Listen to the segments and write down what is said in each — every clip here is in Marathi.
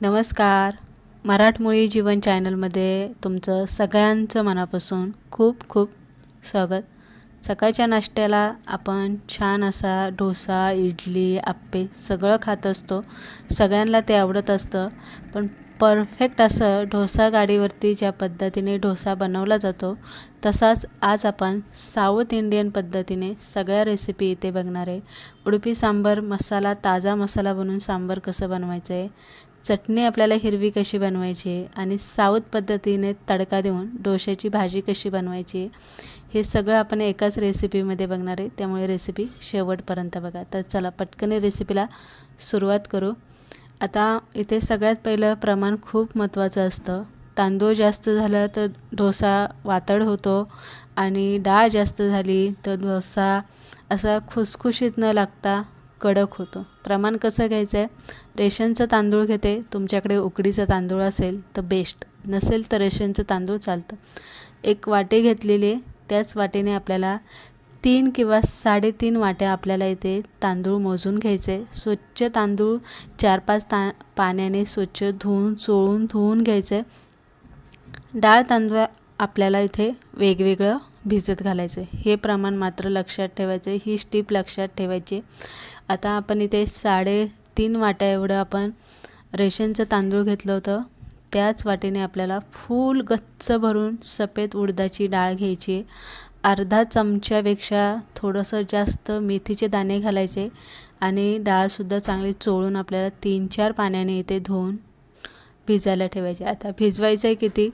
नमस्कार. मराठमोळी जीवन चॅनलमध्ये तुमचं सगळ्यांचं मनापासून खूप खूप स्वागत. सकाळच्या नाश्त्याला आपण छान असा डोसा इडली आप्पे सगळं खात असतो. सगळ्यांना ते आवडत असतं. पण परफेक्ट असं डोसा गाडीवरती ज्या पद्धतीने डोसा बनवला जातो तसाच आज आपण साऊथ इंडियन पद्धतीने सगळ्या रेसिपी इथे बघणार आहे. उडपी सांबर मसाला ताजा मसाला बनवून सांबर कसं बनवायचं आहे चटणी आपल्याला हिरवी कशी बनवायची आणि साऊथ पद्धतीने तडका देऊन डोश्याची भाजी कशी बनवायची हे सगळं आपण एकाच रेसिपीमध्ये बघणार आहे. त्यामुळे रेसिपी शेवटपर्यंत बघा. तर चला पटकन रेसिपीला सुरुवात करू. आता इथे सगळ्यात पहिलं प्रमाण खूप महत्त्वाचं असतं. तांदूळ जास्त झालं तर डोसा वातड होतो आणि डाळ जास्त झाली तर डोसा असा खुसखुशीत न लागता कडक होतो. प्रमाण कसं घ्यायचं आहे रेशनचं तांदूळ घेते. तुमच्याकडे उकडीचं तांदूळ असेल तर बेस्ट नसेल तर रेशनचं तांदूळ चालतं. एक वाटे घेतलेले त्याच वाटेने आपल्याला तीन किंवा साडेतीन वाट्या आपल्याला इथे तांदूळ मोजून घ्यायचे. स्वच्छ तांदूळ चार पाच ता पाण्याने स्वच्छ धुवून चोळून धुवून घ्यायचे. डाळ तांदूळ आपल्याला इथे वेगवेगळं भिजत घालायचं हे प्रमाण मात्र लक्षात ठेवायचं ही स्टीप लक्षात ठेवायची. आता आपण इथे साडेतीन वाट्या एवढं आपण रेशनचं तांदूळ घेतलं होतं. त्याच वाटेने आपल्याला फूल गच्च भरून सफेद उडदाची डाळ घ्यायची. अर्धा चमच्यापेक्षा थोडंसं जास्त मेथीचे दाणे घालायचे. आणि डाळसुद्धा चांगली चोळून आपल्याला तीन चार पाण्याने इथे धुवून भिजायला ठेवायचे. आता भिजवायचं आहे किती?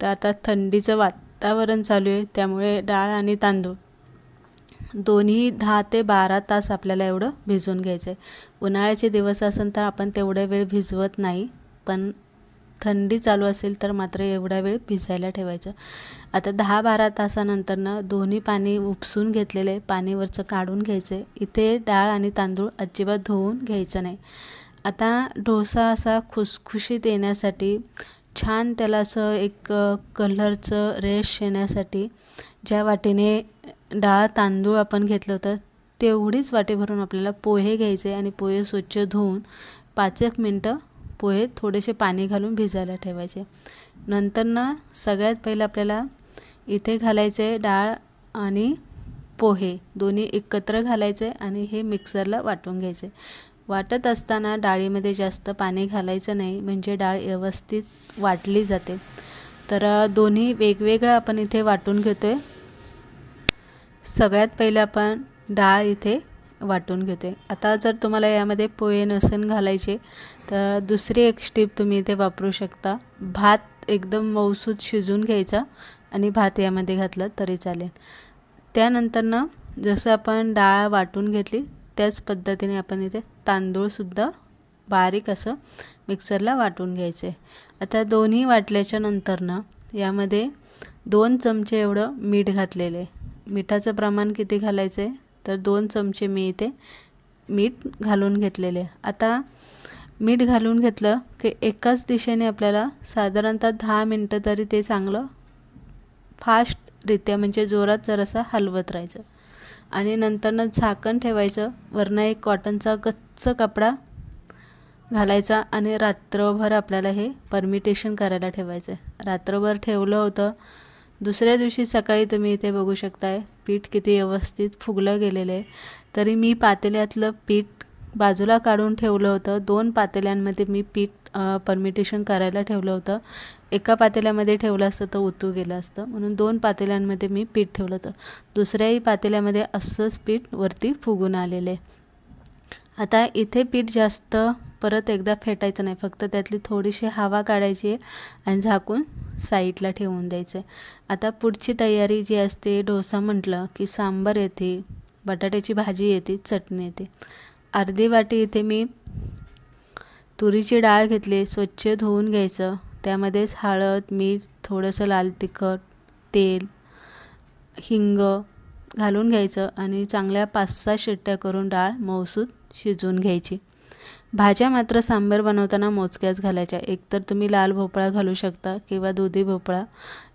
तर आता थंडीचं वातावरण चालू आहे त्यामुळे डाळ आणि तांदूळ. दोन्ही दहा ते बारा तास आपल्याला एवढं भिजवून घ्यायचं आहे उन्हाळ्याचे दिवस असेल तर आपण तेवढ्या वेळ भिजवत नाही पण थंडी चालू असेल तर मात्र एवढा वेळ भिजायला ठेवायचं. आता दहा बारा तासानंतरनं दोन्ही पाणी उपसून घेतलेले पाणीवरचं काढून घ्यायचे इथे डाळ आणि तांदूळ अजिबात धुवून घ्यायचं नाही. आता डोसा असा खुसखुशीत येण्यासाठी छान त्याला असं एक कलरचं रेश येण्यासाठी ज्या वाटेने डाळ तांदूळ आपण घेतलं होतं तेवढीच वाटे भरून आपल्याला पोहे घ्यायचे आणि पोहे स्वच्छ धुवून पाच एक मिनटं पोहे थोडेसे पाणी घालून भिजायला ठेवायचे. नंतर ना सगळ्यात पहिलं आपल्याला इथे घालायचे डाळ आणि पोहे दोन्ही एकत्र घालायचे आणि हे मिक्सरला वाटून घ्यायचे. वाटत असताना डाळीमध्ये जास्त पाणी घालायचं नाही म्हणजे डाळ व्यवस्थित वाटली जाते. तर दोन्ही वेगवेगळं आपण इथे वाटून घेतोय. सगळ्यात पहिले आपण डाळ इथे वाटून घेतो आहे आता जर तुम्हाला यामध्ये पोहे नसून घालायचे तर दुसरी एक स्टीप तुम्ही इथे वापरू शकता. भात एकदम मऊसूत शिजून घ्यायचा आणि भात यामध्ये घातलं तरी चालेल. त्यानंतरनं जसं आपण डाळ वाटून घेतली त्याच पद्धतीने आपण इथे तांदूळसुद्धा बारीक असं मिक्सरला वाटून घ्यायचे. आता दोन्ही वाटल्याच्या नंतरनं यामध्ये दोन चमचे एवढं मीठ घातलेले. मिठाचं प्रमाण किती घालायचं आहे तर दोन चमचे मी इथे मीठ घालून घेतलेले. आता मीठ घालून घेतलं की एकाच दिशेने आपल्याला साधारणतः दहा मिनटं तरी ते चांगलं फास्टरित्या म्हणजे जोरात जरासा हलवत राहायचं. आणि नंतरनं झाकण ठेवायचं वरनं एक कॉटनचा गच्च कपडा घालायचा आणि रात्रभर आपल्याला हे परमिटेशन करायला ठेवायचं आहे रात्रभर ठेवलं होतं. दुसऱ्या दिवशी सकाळी तुम्ही इथे बघू शकताय पीठ किती व्यवस्थित फुगलं गेलेलं आहे. तरी मी पातेल्यातलं पीठ बाजूला काढून ठेवलं होतं. दोन पातेल्यांमध्ये मी पीठ परमिटेशन करायला ठेवलं होतं. एका पातेल्यामध्ये ठेवलं असतं तर उतू गेलं असतं. म्हणून दोन पातेल्यांमध्ये मी पीठ ठेवलं होतं. दुसऱ्याही पातेल्यामध्ये असंच पीठ वरती फुगून आलेलं आहे. आता इथे पीठ जास्त परत एकदा फेटायचं नाही. फक्त त्यातली थोडीशी हवा काढायची आणि झाकून साईडला ठेवून द्यायचं आता पुढची तयारी जी असते डोसा म्हटलं की सांबार येते बटाट्याची भाजी येते चटणी येते. अर्धी वाटी इथे मी तुरीची डाळ घेतली स्वच्छ धुवून घ्यायचं. त्यामध्येच हळद मीठ थोडंसं लाल तिखट तेल हिंग घालून घ्यायचं आणि चांगल्या पाच सहा शिट्ट्या करून डाळ मऊसूद शिजवून घ्यायची. भाज्या मात्र सांबार बनवताना मोजक्याच घालायच्या. एकतर तुम्ही लाल भोपळा घालू शकता किंवा दुधी भोपळा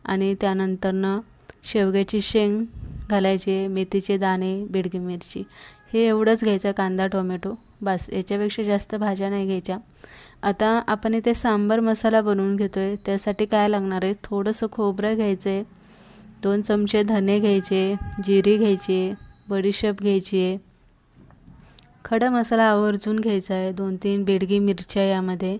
आणि त्यानंतरनं शेवग्याची शेंग घालायची मेथीचे दाणे बिडगी मिरची. हे एवढंच घ्यायचं कांदा टोमॅटो. बस याच्यापेक्षा जास्त भाज्या नाही घ्यायच्या. आता आपण इथे सांबर मसाला बनवून घेतोय. त्यासाठी काय लागणार आहे? थोडंसं खोबरं घ्यायचं आहे दोन चमचे धने घ्यायचे जिरी घ्यायची बडीशेप घ्यायची आहे. खडा मसाला आवर्जून घ्यायचा आहे. दोन तीन बेडगी मिरच्या यामध्ये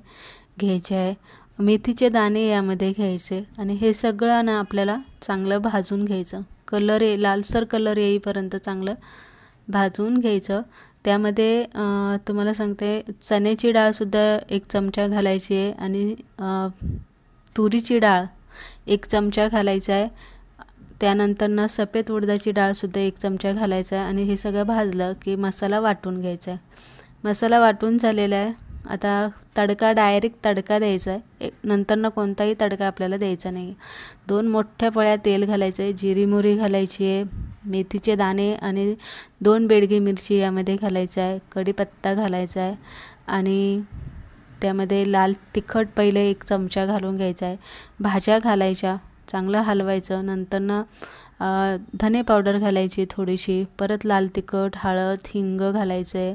घ्यायच्या आहे. मेथीचे दाणे यामध्ये घ्यायचे. आणि हे सगळं ना आपल्याला चांगलं भाजून घ्यायचं. कलर ये लालसर कलर येईपर्यंत चांगलं भाजून घ्यायचं. त्यामध्ये तुम्हाला सांगते चण्याची डाळसुद्धा एक चमचा घालायची आहे आणि तुरीची डाळ एक चमचा घालायचा आहे. त्यानंतर ना सफेद उडदाची डाळसुद्धा एक चमचा घालायचा आहे आणि हे सगळं भाजलं की मसाला वाटून घ्यायचा आहे. मसाला वाटून झालेला आहे. आता तडका डायरेक्ट तडका द्यायचा आहे. नंतरनं कोणताही तडका आपल्याला द्यायचा नाही दोन मोठ्या पळ्या तेल घालायचं आहे जिरी मोरी घालायची आहे मेथीचे दाणे आणि दोन बेडगी मिरची यामध्ये घालायचं आहे कढीपत्ता घालायचा आहे आणि त्यामध्ये लाल तिखट पहिले एक चमचा घालून घ्यायचा आहे. भाज्या घालायच्या चांगलं हलवायचं. नंतरनं धने पावडर घालायची थोडीशी परत लाल तिखट हळद हिंग घालायचं. आहे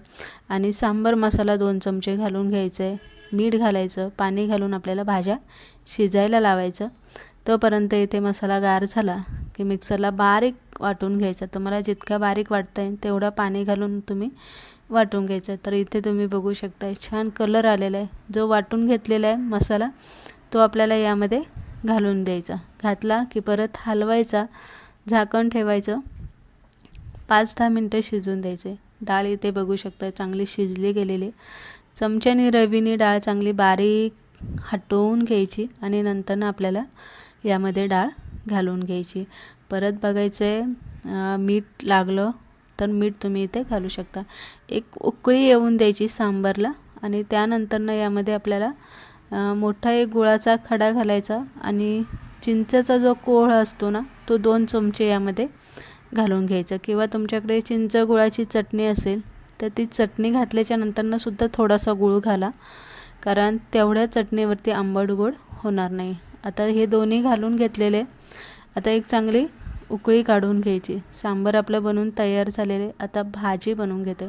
आणि सांबर मसाला दोन चमचे घालून घ्यायचं. आहे मीठ घालायचं. पाणी घालून आपल्याला भाज्या शिजायला लावायचं. तोपर्यंत इथे मसाला गार झाला की मिक्सरला बारीक वाटून घ्यायचा. तुम्हाला जितका बारीक वाटता आहे तेवढा पाणी घालून तुम्ही वाटून घ्यायचं. तर इथे तुम्ही बघू शकता छान कलर आलेला आहे. जो वाटून घेतलेला आहे मसाला तो आपल्याला यामध्ये घालून द्यायचा. घातला की परत हलवायचा झाकण ठेवायचं. पाच दहा मिनटं शिजून द्यायचे. डाळ इथे बघू शकता चांगली शिजली गेलेली. चमच्याने रवीने डाळ चांगली बारीक हटवून घ्यायची आणि नंतर आपल्याला यामध्ये डाळ घालून घ्यायची. परत बघायचं आहे मीठ लागलं तर मीठ तुम्ही इथे घालू शकता. एक उकळी येऊन द्यायची सांबारला आणि त्यानंतरनं यामध्ये आपल्याला मोठा एक गुळाचा खडा घालायचा आणि चिंचेचा जो कोळ असतो ना तो दोन चमचे यामध्ये घालून घ्यायचा. किंवा तुमच्याकडे चिंच गुळाची चटणी असेल तर ती चटणी घातल्याच्या नंतरनं सुद्धा थोडासा गुळ घाला. कारण तेवढ्या चटणीवरती आंबट गोड होणार नाही. आता हे दोन्ही घालून घेतलेले. आता एक चांगली उकळी काढून घ्यायची. सांबर आपलं बनवून तयार झालेले. आता भाजी बनवून घेते.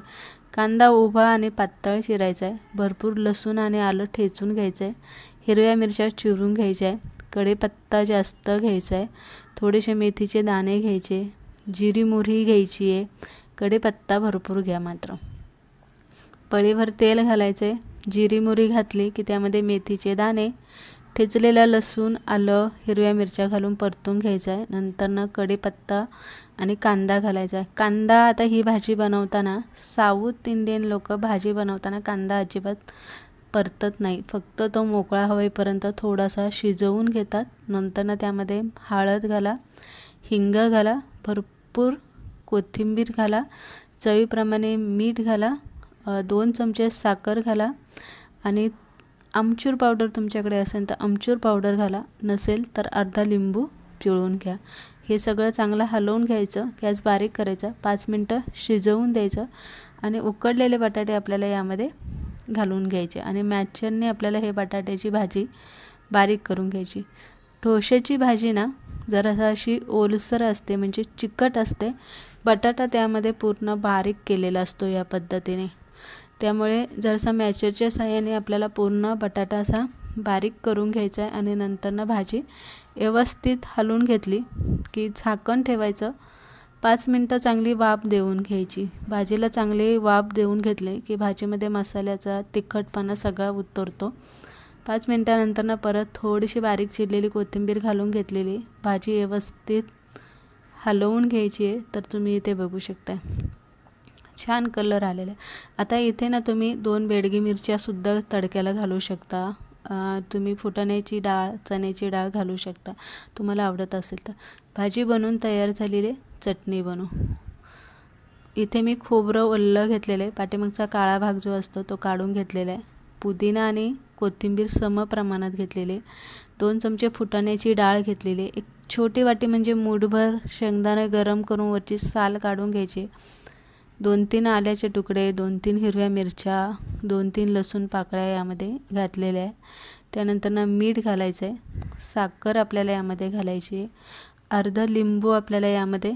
कांदा उभा आणि पातळ चिरायचा आहे भरपूर लसूण आणि आलं ठेचून घ्यायचं आहे हिरव्या मिरच्या चिरून घ्यायच्या आहे कढीपत्ता जास्त घ्यायचा आहे थोडेसे मेथीचे दाणे घ्यायचे. जिरी मोहरी घ्यायची आहे कढीपत्ता भरपूर घ्या मात्र. पळीभर तेल घालायचे जिरी मोहरी घातली की त्यामध्ये मेथीचे दाणे ठेचलेला लसूण आलं हिरव्या मिरच्या घालून परतून घ्यायचं आहे नंतरनं कढीपत्ता आणि कांदा घालायचा आहे कांदा आता ही भाजी बनवताना साऊथ इंडियन लोक भाजी बनवताना कांदा अजिबात परतत नाही. फक्त तो मोकळा होईपर्यंत थोडासा शिजवून घेतात. नंतरनं त्यामध्ये हळद घाला हिंग घाला भरपूर कोथिंबीर घाला चवीप्रमाणे मीठ घाला दोन चमचे साखर घाला आणि आमचूर पावडर तुमच्याकडे असेल तर आमचूर पावडर घाला. नसेल तर अर्धा लिंबू पिळून घ्या. हे सगळं चांगलं हलवून घ्यायचं. गॅस बारीक करायचा. पाच मिनटं शिजवून द्यायचं. आणि उकडलेले बटाटे आपल्याला यामध्ये घालून घ्यायचे. आणि मॅचरने आपल्याला हे बटाट्याची भाजी बारीक करून घ्यायची. ढोश्याची भाजी ना जरासा अशी ओलसर असते म्हणजे चिकट असते. बटाटा त्यामध्ये पूर्ण बारीक केलेला असतो या पद्धतीने. त्यामुळे जरासा मॅचरच्या साह्याने आपल्याला पूर्ण बटाटा असा बारीक करून घ्यायचा आहे आणि नंतरनं भाजी व्यवस्थित हलवून घेतली की झाकण ठेवायचं. पाच मिनटं चांगली वाफ देऊन घ्यायची. भाजीला चांगली वाफ देऊन घेतली की भाजीमध्ये मसाल्याचा तिखटपणा सगळा उतरतो. पाच मिनटानंतरनं परत थोडीशी बारीक चिरलेली कोथिंबीर घालून घेतलेली. भाजी व्यवस्थित हलवून घ्यायची आहे तर तुम्ही इथे बघू शकता छान कलर आलेला आहे. आता इथे ना तुम्ही दोन बेडगी मिरच्यासुद्धा तडक्याला घालू शकता. तुम्ही फुटाण्याची डाळ चण्याची डाळ घालू शकता. तुम्हाला आवडत असेल तर. भाजी बनवून तयार झालेली चटणी बनवू इथे मी खोबरं ओल्लं घेतलेलं आहे. पाठीमागचा काळा भाग जो असतो तो काढून घेतलेला आहे. पुदिना आणि कोथिंबीर सम प्रमाणात घेतलेले दोन चमचे फुटाण्याची डाळ घेतलेली एक छोटी वाटी म्हणजे मूठभर शेंगदाणे गरम करून वरची साल काढून घ्यायची दोन तीन आल्याचे तुकडे दोन तीन हिरव्या मिरच्या दोन तीन लसूण पाकळ्या यामध्ये घातलेल्या आहे त्यानंतर मीठ घालायचं आहे साखर आपल्याला यामध्ये घालायची. आहे अर्धा लिंबू आपल्याला यामध्ये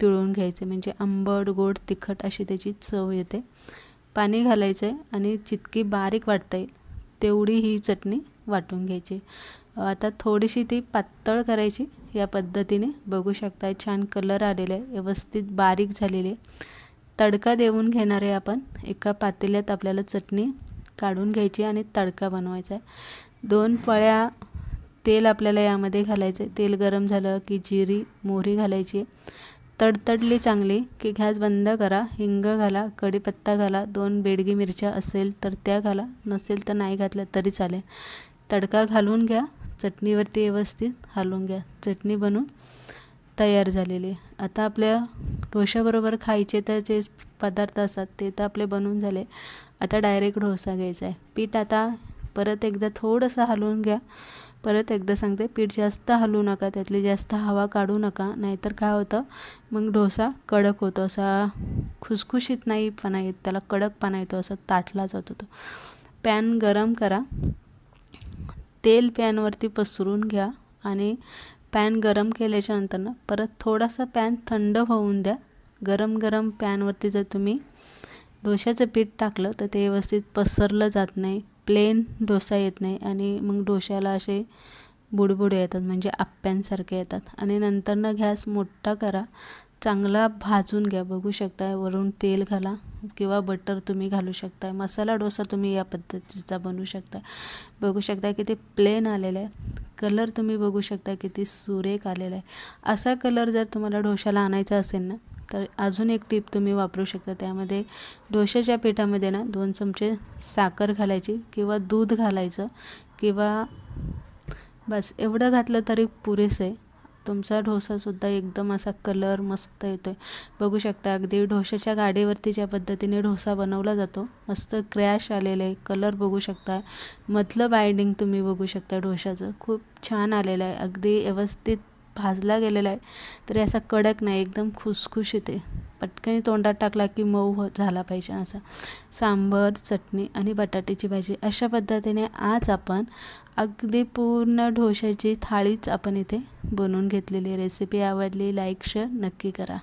पिळून घ्यायचे. म्हणजे आंबट गोड तिखट अशी त्याची चव येते. पाणी घालायचं आहे आणि जितकी बारीक वाटता येईल तेवढी ही चटणी वाटून घ्यायची. आता थोडीशी ती पातळ करायची. या पद्धतीने बघू शकता छान कलर आलेला आहे. व्यवस्थित बारीक झालेली आहे. तडका देऊन घेणार आहे आपण. एका पातेल्यात आपल्याला चटणी काढून घ्यायची आणि तडका बनवायचा आहे. दोन पळ्या तेल आपल्याला यामध्ये घालायचं आहे. तेल गरम झालं की जिरी मोहरी घालायची तडतडली चांगली की गॅस बंद करा हिंग घाला कढीपत्ता घाला दोन बेडगी मिरच्या असेल तर त्या घाला नसेल तर नाही घातल्या तरी चालेल. तडका घालून घ्या. चटणीवरती व्यवस्थित हलवून घ्या. चटणी बनवून तयार झालेली आता आपल्या डोशाबरोबर खायचे तर जे पदार्थ असतात ते तर आपले बनवून झाले. आता डायरेक्ट डोसा घ्यायचा आहे. पीठ आता परत एकदा थोडंसं हलवून घ्या. परत एकदा सांगते पीठ जास्त हलवू नका त्यातली जास्त हवा काढू नका नाहीतर काय होतं मग डोसा कडक होतो. असा खुसखुशीत नाही पणा येत त्याला कडकपणा येतो असं ताटला जातो तो पॅन गरम करा. तेल पॅनवरती पसरून घ्या आणि पॅन गरम केल्याच्यानंतर ना परत थोडासा पॅन थंड होऊन द्या. गरम गरम पॅनवरती जर तुम्ही डोश्याचं पीठ टाकलं तर ते व्यवस्थित पसरलं जात नाही. प्लेन डोसा येत नाही आणि मग डोश्याला असे बुडबुडे येतात म्हणजे आप्प्यांसारखे येतात. आणि नंतरनं गॅस मोठा करा. चांगला भाजून घ्या. बघू शकताय वरून तेल घाला किंवा बटर तुम्ही घालू शकताय. मसाला डोसा तुम्ही या पद्धतीचा बनवू शकता बघू शकता किती प्लेन आलेला आहे. कलर तुम्ही बघू शकता किती सुरेख आलेला आहे. असा कलर जर तुम्हाला डोशाला आणायचा असेल ना तर अजून एक टीप तुम्ही वापरू शकता. त्यामध्ये डोशाच्या पिठामध्ये ना दोन चमचे साखर घालायची किंवा दूध घालायचं किंवा बस एवढं घातलं तरी पुरेसं आहे. तुमचा ढोसासुद्धा एकदम असा कलर मस्त येतो आहे बघू शकता अगदी ढोशाच्या गाडीवरती ज्या पद्धतीने डोसा बनवला जातो मस्त क्रॅश आलेलं आहे. कलर बघू शकता. मधलं बाइंडिंग तुम्ही बघू शकता ढोशाचं. खूप छान आलेलं आहे. अगदी व्यवस्थित भाजला गेलेला आहे तरी असा कडक नाही एकदम खुसखुशीत आहे पटकन तोंडात टाकला की मऊ हो झाला पाहिजे असा. सांबर चटणी आणि बटाट्याची भाजी. अशा पद्धतीने आज आपण अगदी पूर्ण ढोशाची थाळीच आपण इथे बनवून घेतलेली रेसिपी आवडली लाईक शेअर नक्की करा.